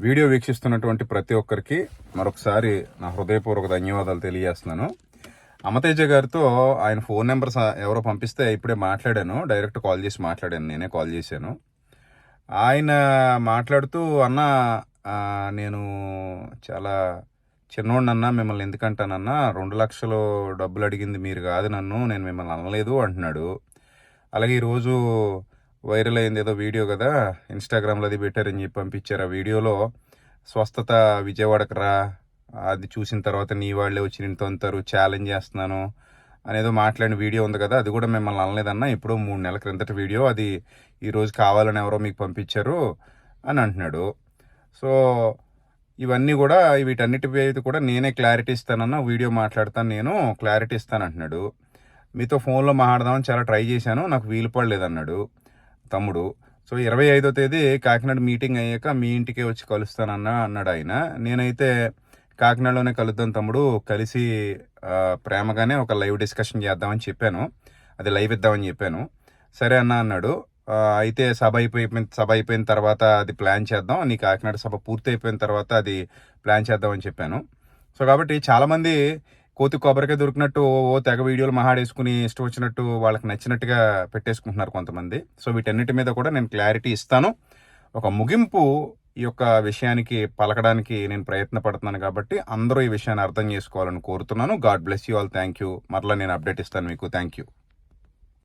Video వీక్షిస్తున్నటువంటి ప్రతి ఒక్కరికి మరొకసారి నా హృదయపూర్వక ధన్యవాదాలు తెలియజేస్తున్నాను. అమతేజ గారితో ఆయన ఫోన్ నెంబర్ ఎవరో పంపిస్తే ఇప్పుడే మాట్లాడాను. డైరెక్ట్ కాల్ చేసి మాట్లాడాను. నేనే కాల్ చేశాను. ఆయన మాట్లాడుతూ అన్న నేను చాలా చిన్నోడినన్నా మిమ్మల్ని ఎందుకంటానన్నా రెండు లక్షలు డబ్బులు అడిగింది మీరు కాదు నన్ను నేను మిమ్మల్ని అనలేదు అంటున్నాడు. అలాగే ఈరోజు వైరల్ అయింది ఏదో వీడియో కదా ఇన్స్టాగ్రామ్లో అది పెట్టారని చెప్పి పంపించారు. ఆ వీడియోలో స్వస్థత విజయవాడకు రా అది చూసిన తర్వాత నీ వాళ్ళే వచ్చి నేను తొంతారు ఛాలెంజ్ చేస్తున్నాను అనేదో మాట్లాడిన వీడియో ఉంది కదా అది కూడా మిమ్మల్ని అనలేదన్నా ఇప్పుడు మూడు నెలల క్రిందటి వీడియో అది ఈరోజు కావాలని ఎవరో మీకు పంపించారు అని అంటున్నాడు. సో ఇవన్నీ కూడా వీటన్నిటి మీద కూడా నేనే క్లారిటీ ఇస్తానన్న వీడియో మాట్లాడతాను నేను క్లారిటీ ఇస్తాను అంటున్నాడు. మీతో ఫోన్లో మాట్లాడదామని చాలా ట్రై చేశాను నాకు వీలు పడలేదు అన్నాడు తమ్ముడు. సో ఇరవై ఐదో తేదీ కాకినాడ మీటింగ్ అయ్యాక మీ ఇంటికే వచ్చి కలుస్తానన్న అన్నాడు ఆయన. నేనైతే కాకినాడలోనే కలుద్దాం తమ్ముడు కలిసి ప్రేమగానే ఒక లైవ్ డిస్కషన్ చేద్దామని చెప్పాను. అది లైవ్ ఇద్దామని చెప్పాను. సరే అన్న అన్నాడు. అయితే సభ అయిపోయిన సభ అయిపోయిన తర్వాత అది ప్లాన్ చేద్దాం. నీ కాకినాడ సభ పూర్తి అయిపోయిన తర్వాత అది ప్లాన్ చేద్దామని చెప్పాను. సో కాబట్టి చాలామంది కోతి కొబ్బరికాయ దొరికినట్టు ఓ ఓ తెగ వీడియోలు మహాడేసుకుని ఇష్టం వచ్చినట్టు వాళ్ళకి నచ్చినట్టుగా పెట్టేసుకుంటున్నారు కొంతమంది. సో వీటన్నిటి మీద కూడా నేను క్లారిటీ ఇస్తాను. ఒక ముగింపు ఈ యొక్క విషయానికి పలకడానికి నేను ప్రయత్నపడుతున్నాను కాబట్టి అందరూ ఈ విషయాన్ని అర్థం చేసుకోవాలని కోరుతున్నాను. God bless you all. Thank you మరలా నేను అప్డేట్ ఇస్తాను మీకు. Thank you